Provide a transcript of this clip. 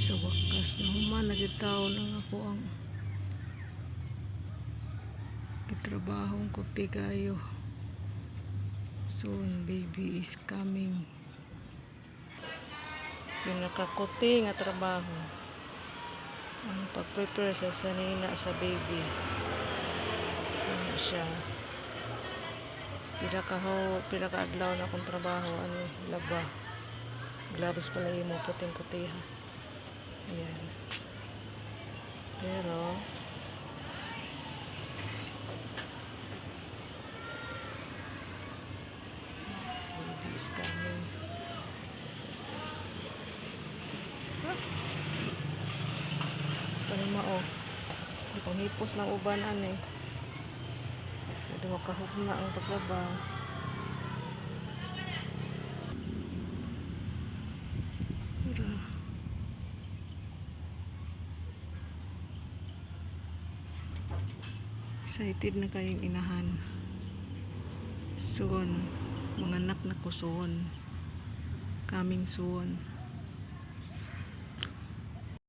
sa wakas na human na taon ang ako ang gitrabahong ko tigayo. Soon baby is coming. Pinakakuti nga trabaho ang pag-prepare sa sanina sa baby. Ano siya. Pila ka ho pila na akong trabaho ani laba. Glabos pala mo puting kutiha pero baby is coming Panima o. Di pang hipos ng uban ani. Pwede makahugna ang paglaba. Excited na kayong inahan. Soon, mga anak na ko soon. Coming soon.